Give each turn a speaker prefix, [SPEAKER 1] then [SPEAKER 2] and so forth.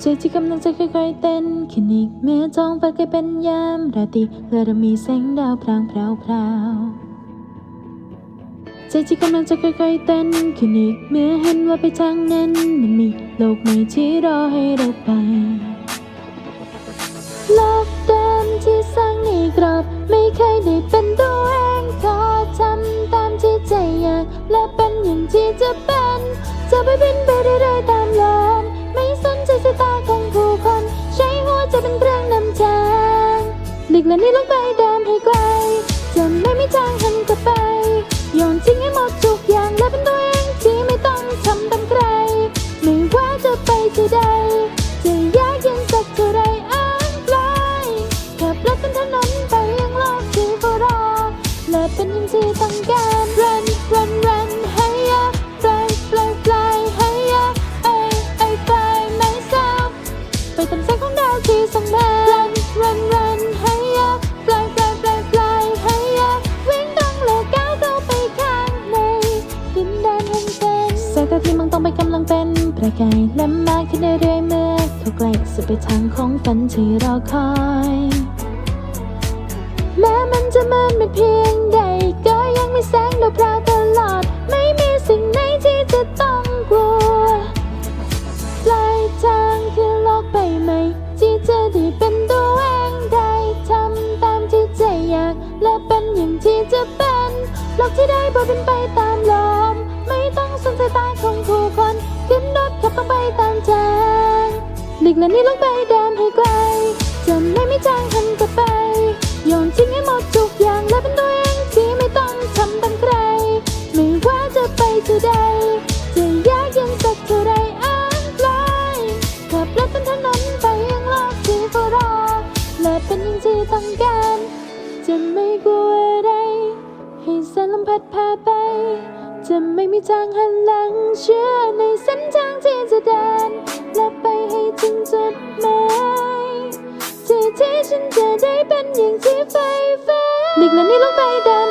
[SPEAKER 1] ใจที่กำลังจะค่อยๆเต้นขึ้นอีกเมื่อท้องฟ้าใกล้เป็นยามราตรีและเรามีแสงดาวพรางพราวพราวใจที่กำลังจะค่อยๆเต้นขึ้นอีกเมื่อเห็นว่าไปทางนั้น มันมีโลกใหม่ที่รอให้เราไปโลกเดิมที่สร้างในกรอบ ไม่เคยได้เป็นตัวเองขอทำตามที่ใจอยากและเป็นอย่างที่จะเป็น จะไปบินไปเรื่อยๆตามลม จะไปที่ใดจะยากเย็นสักเท่าไรอ้างไกลขับรถบนถนนไปยังโลกที่เฝ้ารอและเป็นอย่งที่ต้องการ run run run ให้ยา fly fly fly ให้ยะ I I fly myself ไปตามแสงของดาวที่ส่องมา run run run ประกายและมากขึ้นเรื่อยๆเมื่อเขาใกล้สุดไปทางของฝันที่รอคอย แม้มันจะมันเป็นเพียงใด ก็ยังมีแสงดาวพราวตลอด ไม่มีสิ่งไหนที่จะต้องกลัวปลายทางคือโลกใบใหม่ที่จะได้เป็นตัวเองได้ทำตามที่ใจอยาก และเป็นอย่างที่จะเป็นโลกที่ได้บ่เป็นไปตาม หลีกเล่นนี้ลงไปเดินให้ไกลจะไม่มีทางหันกลับไป โยนทิ้งให้หมดทุกอย่างและเป็นตัวเองที่ไม่ต้องทำตามใคร ไม่ว่าจะไปที่ใดจะยากเย็นสักเท่าไรอ้างไกลขับรถบนถนนไปยังโลกที่เฝ้ารอและเป็นอย่างที่ต้องการ จะไม่กลัวอะไรให้แสนลมพัดพาไป จะไม่มีทางหันหลังเชื่อในเส้นทางที่จะเดินและไปให้ถึงจุดหมายที่ที่ฉันจะได้เป็นอย่างที่ใฝ่ฝันหลีกเล่นนี้ลงไปเดิ